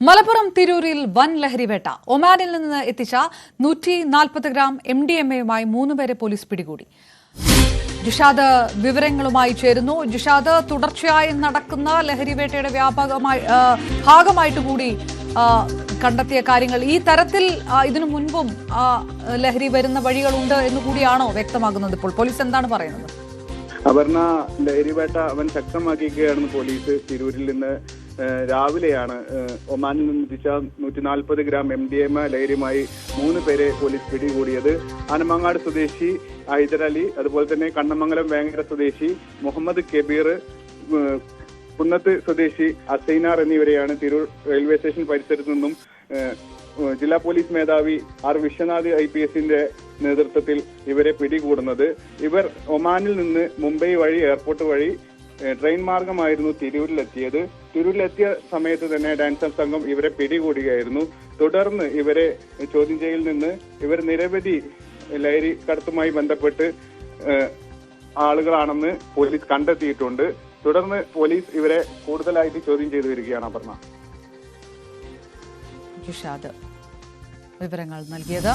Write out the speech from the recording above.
മലപ്പുറം തിരൂരിൽ വൻ ലഹരിവേട്ട ഒമാനിൽ നിന്ന് എത്തിച്ച നൂറ്റി നാൽപ്പത് ഗ്രാം എം ഡി എം എയുമായി മൂന്നുപേരെ പോലീസ് പിടികൂടി. ജുഷാദ് വിവരങ്ങളുമായി ചേരുന്നു. ജുഷാദ് തുടർച്ചയായി നടക്കുന്ന ലഹരിവേട്ടയുടെ വ്യാപകമായി ഭാഗമായിട്ട് കൂടി കണ്ടെത്തിയ കാര്യങ്ങൾ. ഈ തരത്തിൽ ഇതിനു മുൻപും ലഹരി വരുന്ന വഴികളുണ്ട് എന്ന് കൂടിയാണോ വ്യക്തമാകുന്നത് ഇപ്പോൾ? പോലീസ് എന്താണ് പറയുന്നത്? അപർണ ലഹരിവേട്ട അവൻ ശക്തമാക്കിയിരിക്കുകയാണെന്ന് പോലീസ് തിരൂരിൽ നിന്ന് രാവിലെയാണ് ഒമാനിൽ നിന്ന് എത്തിച്ച നൂറ്റി നാൽപ്പത് ഗ്രാം എം ഡി എം ലഹരിയുമായി മൂന്ന് പേരെ പോലീസ് പിടികൂടിയത്. ആനമങ്ങാട് സ്വദേശി ഹൈദരലി അതുപോലെ തന്നെ കണ്ണമംഗലം വേങ്ങര സ്വദേശി മുഹമ്മദ് കബീർ കുന്നത്ത് സ്വദേശി അസൈനാർ എന്നിവരെയാണ് തിരൂർ റെയിൽവേ സ്റ്റേഷൻ പരിസരത്തു നിന്നും ജില്ലാ പോലീസ് മേധാവി ആർ വിശ്വനാഥ് ഐ പി എസിന്റെ നേതൃത്വത്തിൽ ഇവരെ പിടികൂടുന്നത്. ഇവർ ഒമാനിൽ നിന്ന് മുംബൈ വഴി എയർപോർട്ട് വഴി ട്രെയിൻ മാർഗമായിരുന്നു തിരൂരിലെത്തിയത്. തിരൂരിലെത്തിയ സമയത്ത് തന്നെ ഡാൻസർ സംഘം ഇവരെ പിടികൂടുകയായിരുന്നു. തുടർന്ന് ഇവരെ ചോദ്യം ചെയ്യൽ നിന്ന് ഇവർ നിരവധി ലഹരി കടത്തുമായി ബന്ധപ്പെട്ട് ആളുകളാണെന്ന് പോലീസ് കണ്ടെത്തിയിട്ടുണ്ട്. തുടർന്ന് പോലീസ് ഇവരെ കൂടുതലായിട്ട് ചോദ്യം ചെയ്തു വരികയാണ് അപർണ. വിവരങ്ങൾ നൽകിയത്.